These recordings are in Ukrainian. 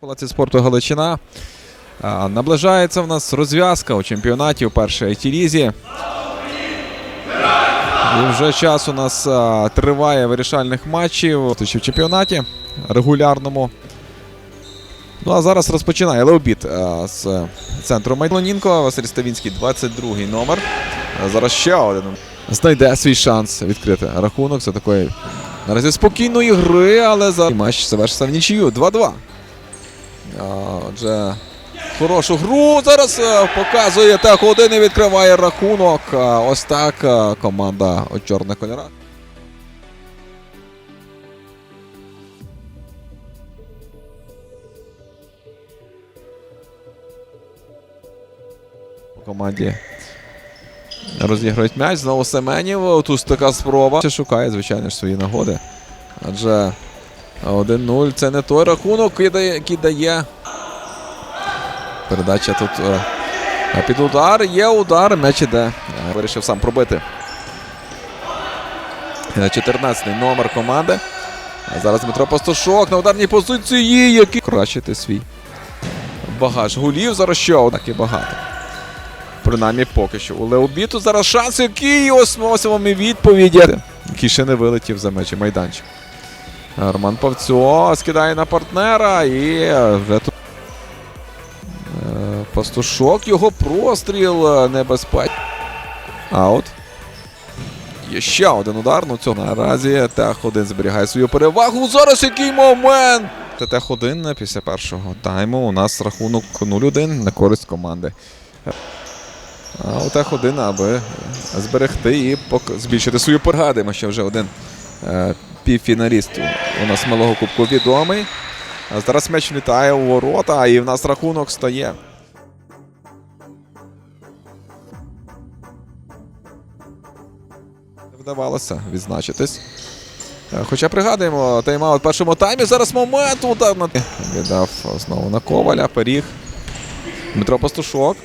Палаці спорту Галичина. Наближається в нас розв'язка у чемпіонаті у першій it лізі І вже час у нас триває вирішальних матчів в чемпіонаті регулярному. Ну а зараз розпочинає Леобіт з центру Майданінко. Василь Ставінський, 22-й номер. Зараз ще один знайде свій шанс відкрити рахунок. Це такої наразі спокійної гри, але зараз матч завершився в нічию. 2-2. Отже, хорошу гру зараз е, показує так один і відкриває рахунок. Ось так е, команда у чорних кольорах. Команді розіграють м'яч. Знову Семенів. Тут така спроба. Шукає, звичайно ж, свої нагоди. Адже 1-0 це не той рахунок, який дає- Передача тут е, під удар. Є удар. М'яч іде. Е, Вирішив сам пробити. 14-й номер команди. А зараз Дмитро Пастушок на ударній позиції, який кращити свій багаж голів. Зараз ще однак і багато. Принаймні поки що. У Леобіту зараз шанс, який ось ось відповіді. Який ще не вилетів за мечі майданчик. Роман Павцьо скидає на партнера і вже тут. е, Пастушок, його простріл е, небезпечний. Аут. Є ще один удар. Ну цього наразі Тех 1 зберігає свою перевагу. Зараз який момент! Тех 1 після першого тайму. У нас рахунок 0-1 на користь команди. А у Тех 1, аби зберегти і збільшити свою перегадуємо, що вже один е, півфіналіст у нас малого кубку відомий. А зараз м'яч влітає у ворота, і в нас рахунок стає. Вдавалося відзначитись. Хоча пригадуємо, тайм-аут в першому таймі. Зараз момент удар на віддав знову на Коваля. Пиріг. Дмитро Пастушок.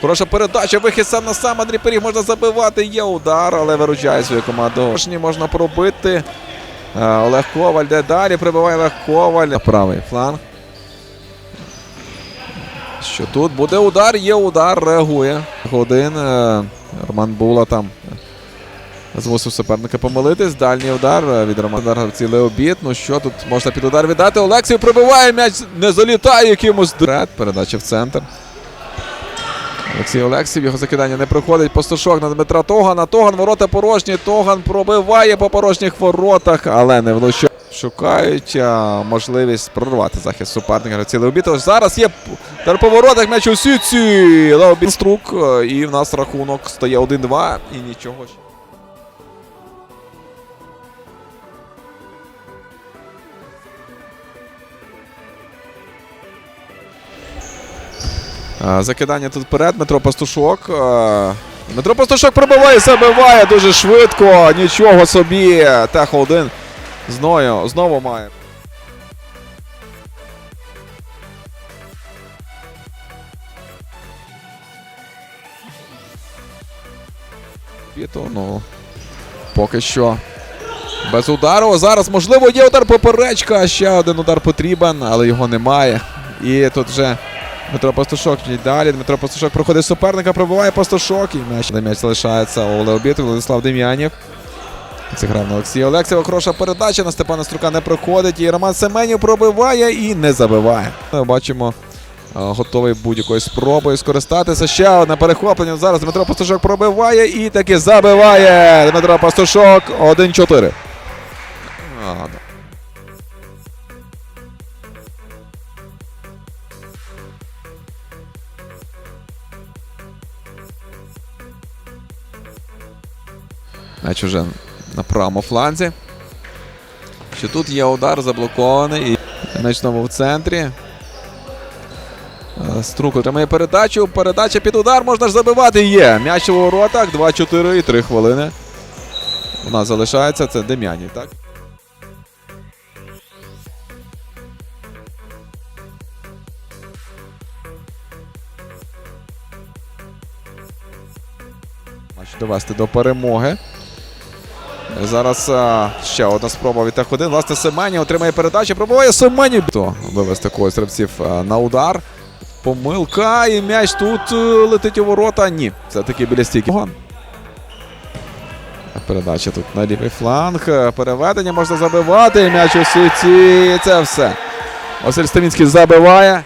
Хороша передача, вихід сам на сам. Андрій Пиріг можна забивати. Є удар, але виручає свою команду. Можна пробити. Е, Олег Коваль де далі. Прибиває Олег Коваль. На правий фланг. Що тут буде удар, є удар, реагує. Один. е, Роман Була там. Змусив суперника помилитись. Дальній удар е, від Романа гравці Леобіт. Ну що тут можна під удар віддати? Олексій прибиває м'яч, не залітає якимось. Передача в центр. Олексій Олексів, його закидання не проходить. Постушок на Дмитра Тогана. Тоган, ворота порожні. Тоган пробиває по порожніх воротах, але не влучає. Шукають а, можливість прорвати захист суперника. Гравці Леобіт. Зараз є тепер по воротах м'яч у сітці. Леобіт струк. е, І в нас рахунок стає 1-2 і нічого. Закидання тут вперед. Дмитро Пастушок. Дмитро Пастушок пробиває, забиває дуже швидко. Нічого собі. Техо 1 знову, знову має. Піто, ну, поки що. Без удару. Зараз, можливо, є удар поперечка. Ще один удар потрібен, але його немає. І тут вже Дмитро Пастушок йде далі. Дмитро Пастушок проходить суперника, пробиває Пастушок. І м'яч, м'яч залишається у Леобіт, Владислав Дем'янів. Зіграв на Олексія Олексєва. Хороша передача на Степана Струка не проходить. І Роман Семенів пробиває і не забиває. Ми бачимо. е, Готовий будь-якою спробою скористатися. Ще одне перехоплення. Зараз Дмитро Пастушок пробиває і таки забиває. Дмитро Пастушок 1-4. Уже на правому фланзі. Що тут є удар заблокований. Знову в центрі. Е, Струк отримає передачу. Передача під удар. Можна ж забивати. Є. М'яч у воротах. 2-4 і 3 хвилини. У нас залишається. Це Дем'янів, так? Довести до перемоги. Зараз а, ще одна спроба від Т1. Власне, Семенів отримає передачу. Пробуває Семенів. То вивести когось гравців на удар. Помилка. І м'яч тут е, летить у ворота. Ні. Це таки біля стійки. Передача тут на лівий фланг. Е, Переведення можна забивати. М'яч у сіті. Це все. Василь Ставінський забиває.